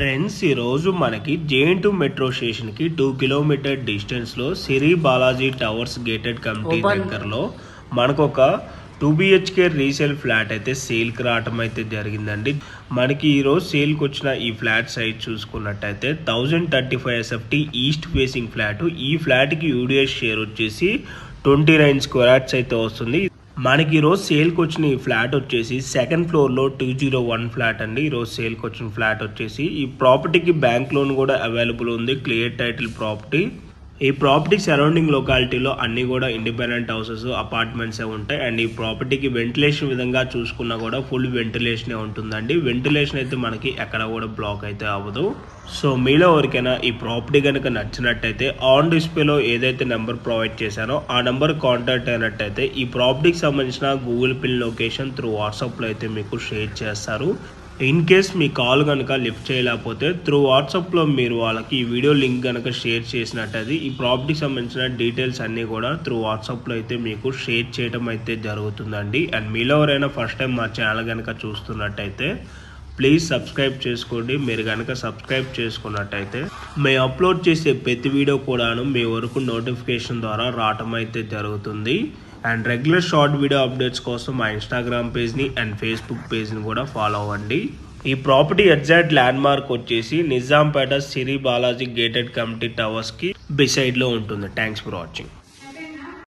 Friends ఈరోజు మనకి JNTU metro స్టేషన్కి టూ కిలోమీటర్ డిస్టెన్స్లో Siri Balaji towers gated community దగ్గరలో మనకు ఒక టూ బిహెచ్కే రీసేల్ ఫ్లాట్ అయితే సేల్కి రావటం అయితే జరిగిందండి. మనకి ఈరోజు సేల్కి వచ్చిన ఈ ఫ్లాట్ సైజ్ చూసుకున్నట్టయితే thousand thirty five SFT east facing flat. ఈ ఫ్లాట్కి యూడిఎస్ షేర్ వచ్చేసి ట్వంటీ నైన్ స్క్వేర్స్ అయితే వస్తుంది. మనకి ఈరోజు సేల్కి వచ్చిన ఈ ఫ్లాట్ వచ్చేసి సెకండ్ ఫ్లోర్లో టూ జీరో వన్ ఫ్లాట్ అండి. ఈరోజు సేల్కి వచ్చిన ఫ్లాట్ వచ్చేసి ఈ ప్రాపర్టీకి బ్యాంక్ లోన్ కూడా అవైలబుల్ ఉంది. క్లియర్ టైటిల్ ప్రాపర్టీ ఈ ప్రాపర్టీ సరౌండింగ్ లొకాలిటీలో అన్నీ కూడా ఇండిపెండెంట్ హౌసెస్ అపార్ట్మెంట్సే ఉంటాయి. అండ్ ఈ ప్రాపర్టీకి వెంటిలేషన్ విధంగా చూసుకున్నా కూడా ఫుల్ వెంటిలేషనే ఉంటుందండి. వెంటిలేషన్ అయితే మనకి ఎక్కడ కూడా బ్లాక్ అయితే అవ్వదు. సో మీలో ఎవరికైనా ఈ ప్రాపర్టీ కనుక నచ్చినట్టయితే ఆన్ డిస్ప్లేలో ఏదైతే నెంబర్ ప్రొవైడ్ చేశానో ఆ నెంబర్ కాంటాక్ట్ అయినట్టయితే ఈ ప్రాపర్టీకి సంబంధించిన గూగుల్ పిన్ లొకేషన్ త్రూ వాట్సాప్లో అయితే మీకు షేర్ చేస్తారు. ఇన్ కేస్ మీ కాల్ కనుక లిఫ్ట్ చేయలేకపోతే త్రూ వాట్సాప్లో మీరు వాళ్ళకి ఈ వీడియో లింక్ కనుక షేర్ చేసినట్టయితే ఈ ప్రాపర్టీకి సంబంధించిన డీటెయిల్స్ అన్నీ కూడా త్రూ వాట్సాప్లో అయితే మీకు షేర్ చేయడం అయితే జరుగుతుందండి. అండ్ మీలో ఎవరైనా ఫస్ట్ టైం మా ఛానల్ కనుక చూస్తున్నట్టయితే ప్లీజ్ సబ్స్క్రైబ్ చేసుకోండి. మీరు కనుక సబ్స్క్రైబ్ చేసుకున్నట్టయితే మేము అప్లోడ్ చేసే ప్రతి వీడియో కూడాను మీ వరకు నోటిఫికేషన్ ద్వారా రావటం అయితే జరుగుతుంది. And regular short video updates కోసం మా ఇన్స్టాగ్రామ్ పేజ్ని అండ్ ఫేస్బుక్ పేజ్ని కూడా ఫాలో అవ్వండి. ఈ ప్రాపర్టీ ఎగ్జాక్ట్ ల్యాండ్ మార్క్ వచ్చేసి నిజాంపేట సిరి బాలాజీ గేటెడ్ కమిటీ టవర్స్కి బిసైడ్లో ఉంటుంది. Thanks for watching